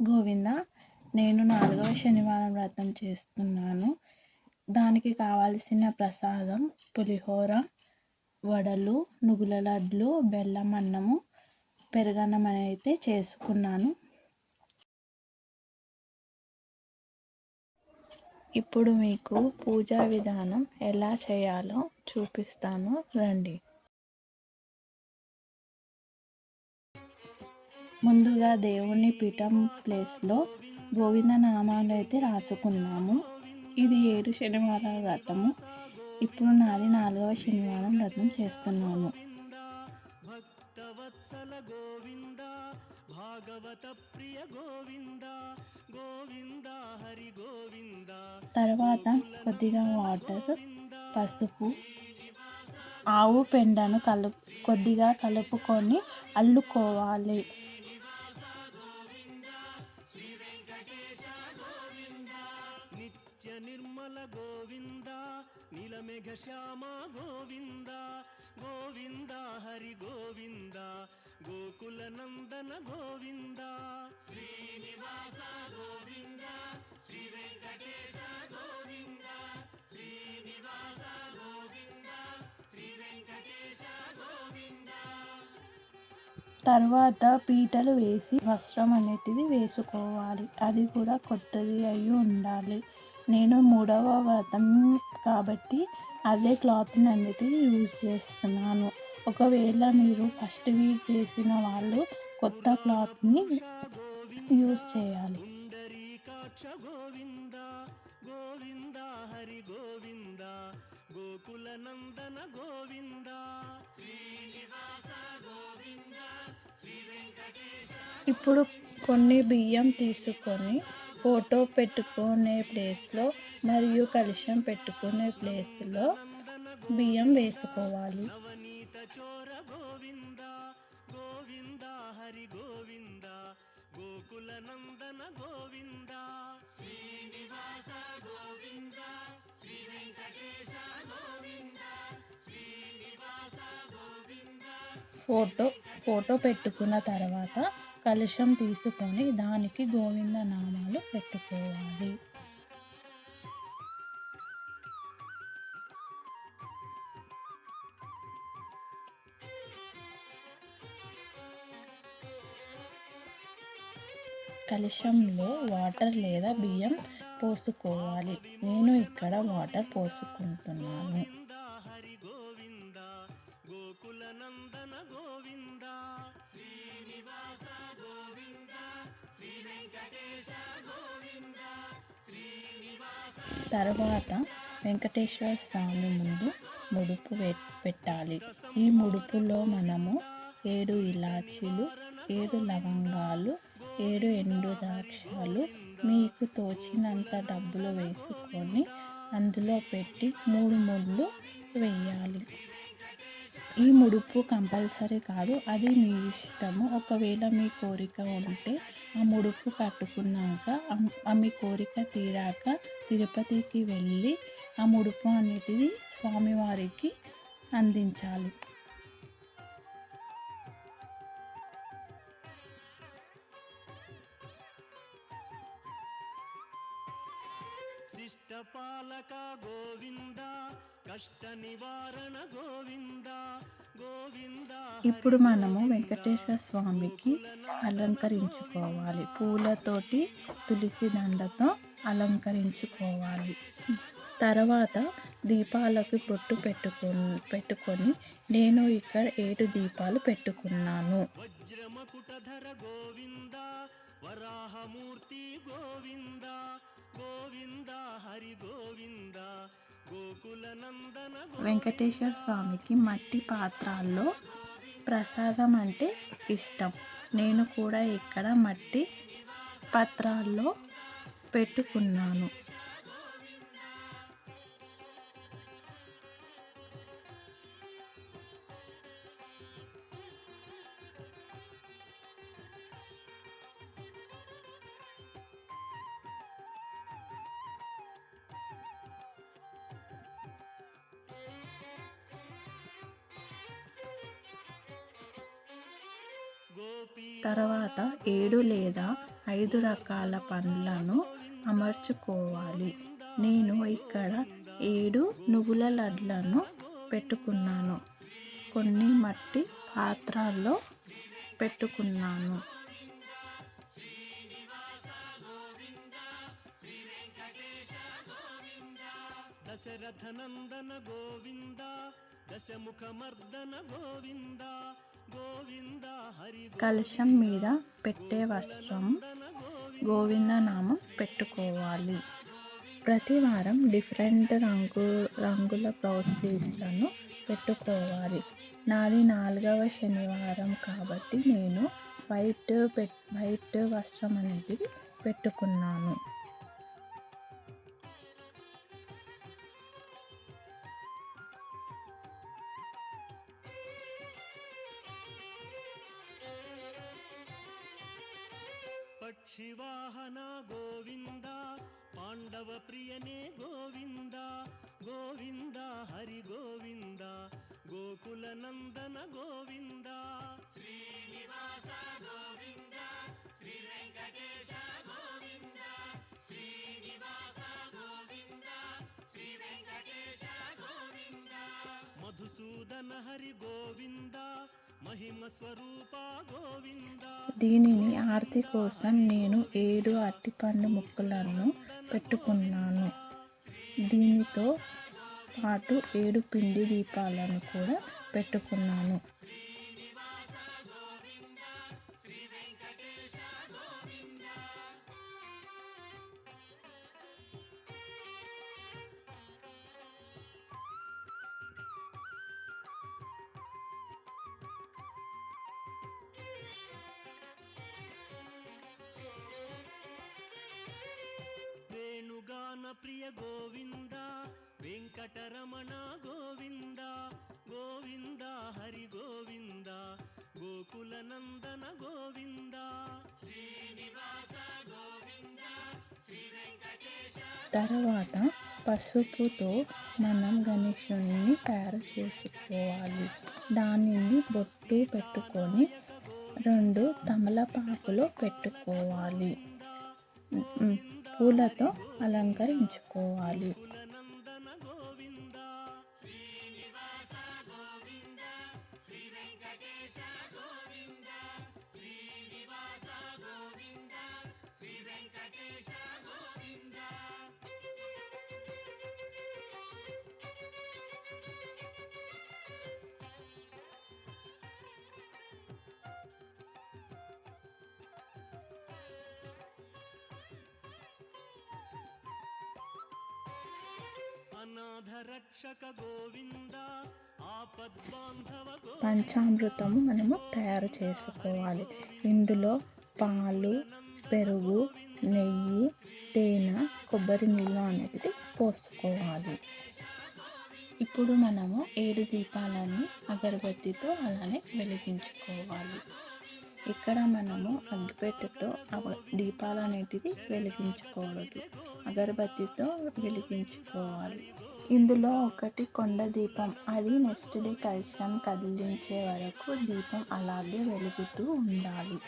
గోవింద నేను నాలుగవ శనివారం వ్రతం చేస్తున్నాను. దానికి కావాల్సిన ప్రసాదం పులిహోర వడలు నువ్వుల లడ్లు బెల్లం అన్నము పెరుగన్నం అయితే చేసుకున్నాను. ఇప్పుడు మీకు పూజా విధానం ఎలా చేయాలో చూపిస్తాను. రండి. ముందుగా దేవుని పీఠం ప్లేస్లో గోవింద నామాలు అయితే రాసుకున్నాము. ఇది ఏడు శనివారాల వ్రతము. ఇప్పుడు నాది నాలుగవ శనివారం వ్రతం చేస్తున్నాను భక్తవత్సల గోవింద భాగవత ప్రియ గోవింద గోవింద హరి గోవింద తర్వాత కొద్దిగా వాటర్ పసుపు ఆవు పెండను కలుపు కొద్దిగా కలుపుకొని అల్లుకోవాలి. నీలమేఘ శ్యామ గోవింద గోవింద హరి గోవింద గోకుల నందన గోవింద శ్రీనివాస గోవింద శ్రీ వెంకటేశ గోవింద శ్రీనివాస గోవింద శ్రీ వెంకటేశ గోవింద తర్వాత పీటలు వేసి వస్త్రం అనేటిది వేసుకోవాలి. అది కూడా కొత్తది అయి ఉండాలి. నేను మూడవ వ్రతం కాబట్టి అదే క్లాత్ని అనేది యూజ్ చేస్తున్నాను. ఒకవేళ మీరు ఫస్ట్ వీక్ చేసిన వాళ్ళు కొత్త క్లాత్ని యూజ్ చేయాలి. గోవింద గోవింద హరి గోవింద గోకుల నందన గోవింద శ్రీనివాస గోవింద శ్రీ వెంకటేశ ఇప్పుడు కొన్ని బియ్యం తీసుకొని ఫోటో పెట్టుకునే ప్లేస్లో మరియు కలుషం పెట్టుకునే ప్లేస్లో బియ్యం వేసుకోవాలి. నవనీత చోర గోవింద గోవింద హరి గోవింద గోకుల నందన గోవింద శ్రీనివాస గోవింద శ్రీ వెంకటేశ గోవింద శ్రీనివాస గోవింద ఫోటో ఫోటో పెట్టుకున్న తర్వాత కలశం తీసుకొని దానికి గోవింద నామాలు పెట్టుకోవాలి. కలశంలో వాటర్ లేదా బియ్యం పోసుకోవాలి. నేను ఇక్కడ వాటర్ పోసుకుంటున్నాను. తర్వాత వెంకటేశ్వర స్వామి ముందు ముడుపు పెట్టాలి. ఈ ముడుపులో మనము ఏడు ఇలాచీలు ఏడు లవంగాలు ఏడు ఎండు ద్రాక్షలు మీకు తోచినంత డబ్బులు వేసుకొని అందులో పెట్టి మూడు ముళ్ళు వేయాలి. ఈ ముడుపు కంపల్సరీ కాదు అది మీ ఇష్టము. ఒకవేళ మీ కోరిక ఉంటే ఆ ముడుపు కట్టుకున్నాక ఆ- మీ కోరిక తీరాక తిరుపతికి వెళ్ళి ఆ ముడుపు అనేది స్వామివారికి అందించాలి. శిష్టపాలక గోవింద కష్ట నివారణ గోవింద గోవింద ఇప్పుడు మనము వెంకటేశ్వర స్వామికి అలంకరించుకోవాలి. పూలతోటి తులసి దండతో అలంకరించుకోవాలి. తర్వాత దీపాలకు పొట్టు పెట్టుకొని పెట్టుకొని నేను ఇక్కడ ఏడు దీపాలు పెట్టుకున్నాను. వజ్రమకుటధర గోవింద వరాహమూర్తి గోవింద గోవింద హరి గోవింద గోకుల నందన వెంకటేశ్వర స్వామికి మట్టి పాత్రల్లో ప్రసాదం అంటే ఇష్టం. నేను కూడా ఇక్కడ మట్టి పత్రాల్లో పెట్టుకున్నాను. తర్వాత ఏడు లేదా ఐదు రకాల పండ్లను అమర్చుకోవాలి. నేను ఇక్కడ ఏడు నువ్వుల లడ్లను పెట్టుకున్నాను. కొన్ని మట్టి పాత్రల్లో పెట్టుకున్నాను. దశరథనందన గోవింద దశముఖమర్దన గోవింద కలశం మీద పెట్టే వస్త్రం గోవిందనామం పెట్టుకోవాలి. ప్రతి వారం డిఫరెంట్ రంగు రంగుల బ్లౌజ్ పీస్లను పెట్టుకోవాలి. నాది నాలుగవ శనివారం కాబట్టి నేను వైట్ పెట్ వైట్ వస్త్రం అనేది పెట్టుకున్నాను. పక్షివాహన గోవింద పాండవ ప్రియనే గోవింద గోవింద హరి గోవింద గోకుల నందన గోవింద. శ్రీనివాస గోవింద శ్రీ వెంకటేశ గోవింద శ్రీనివాస గోవింద శ్రీ వెంకటేశ గోవింద. మధుసూదన హరి గోవింద దీనిని ఆర్తి కోసం నేను ఏడు అరటిపండు ముక్కలను పెట్టుకున్నాను. దీనితో పాటు ఏడు పిండి దీపాలను కూడా పెట్టుకున్నాను. ప్రియ గోవింద వెంకటరమణ గోవింద గోవింద హరి గోవింద గోకుల నందన గోవింద. శ్రీనివాస గోవింద శ్రీ వెంకటేశ తర్వాత పసుపుతో మనం గణేశుని తయారు చేసుకోవాలి. దానిని బొట్టు పెట్టుకొని రెండు తమలపాకులు పెట్టుకోవాలి. పూలతో అలంకరించుకోవాలి. పంచామృతము మనము తయారు చేసుకోవాలి. ఇందులో పాలు పెరుగు నెయ్యి తేనె కొబ్బరి నీళ్ళు అనేది పోసుకోవాలి. ఇప్పుడు మనము ఏడు దీపాలని అగరబత్తితో అలానే వెలిగించుకోవాలి. ఇక్కడ మనము అగ్గిపెట్టెతో దీపాలు అనేటిది వెలిగించకూడదు అగరబత్తితో వెలిగించుకోవాలి. ఇందులో ఒకటి కొండ దీపం. అది నెక్స్ట్ డే కలశం కదిలించే వరకు దీపం అలాగే వెలుగుతూ ఉండాలి.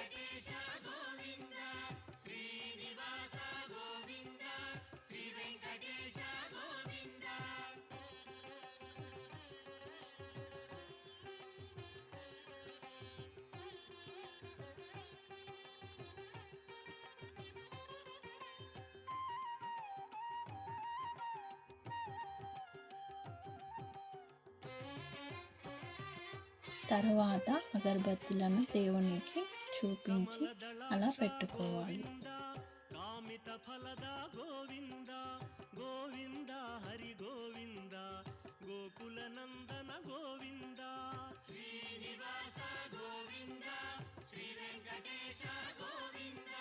తర్వాత అగరబత్తులను దేవునికి చూపించి అలా పెట్టుకోవాలి. కామిత ఫలద గోవింద గోవింద హరి గోవింద గోకుల నందన గోవింద. శ్రీనివాస గోవింద శ్రీ వెంకటేశ గోవింద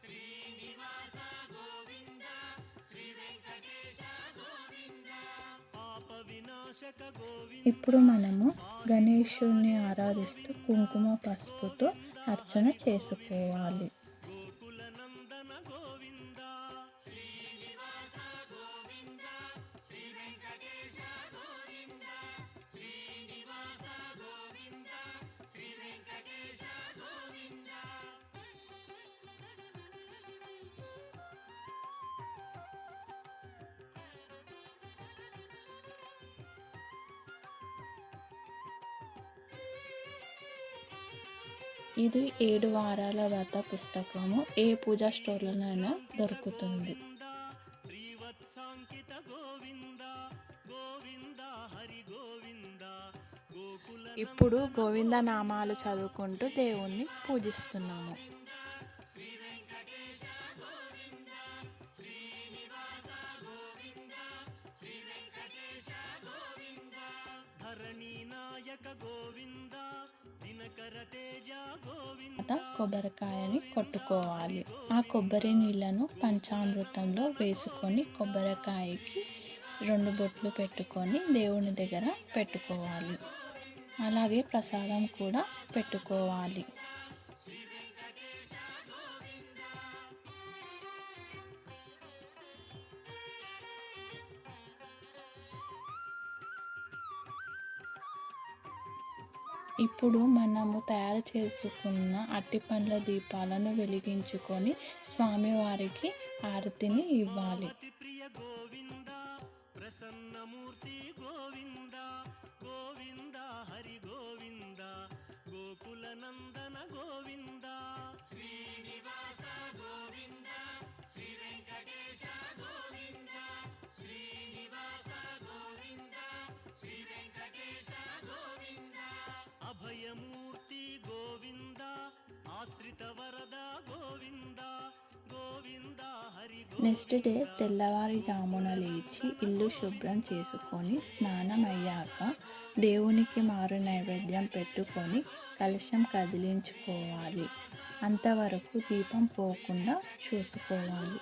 శ్రీనివాస గోవింద శ్రీ వెంకటేశ ఇప్పుడు మనము గణేశుని ఆరాధిస్తూ కుంకుమ పసుపుతో అర్చన చేసుకోవాలి. ఇది ఏడు వారాల వ్రత పుస్తకము. ఏ పూజా స్టోర్లోనైనా దొరుకుతుంది. ఇప్పుడు గోవింద నామాలు చదువుకుంటూ దేవుణ్ణి పూజిస్తున్నాము. ధరణి నాయక గోవింద తర్వాత కొబ్బరికాయని కొట్టుకోవాలి. ఆ కొబ్బరి నీళ్ళను పంచామృతంలో వేసుకొని కొబ్బరికాయకి రెండు బొట్లు పెట్టుకొని దేవుని దగ్గర పెట్టుకోవాలి. అలాగే ప్రసాదం కూడా పెట్టుకోవాలి. ఇప్పుడు మనము తయారు చేసుకున్న అట్టి పండ్ల దీపాలను వెలిగించుకొని స్వామివారికి ఆరతిని ఇవ్వాలి. నెక్స్ట్ డే తెల్లవారుజామున లేచి ఇల్లు శుభ్రం చేసుకొని స్నానం అయ్యాక దేవునికి మారు నైవేద్యం పెట్టుకొని కలశం కదిలించుకోవాలి. అంతవరకు దీపం పోకుండా చూసుకోవాలి.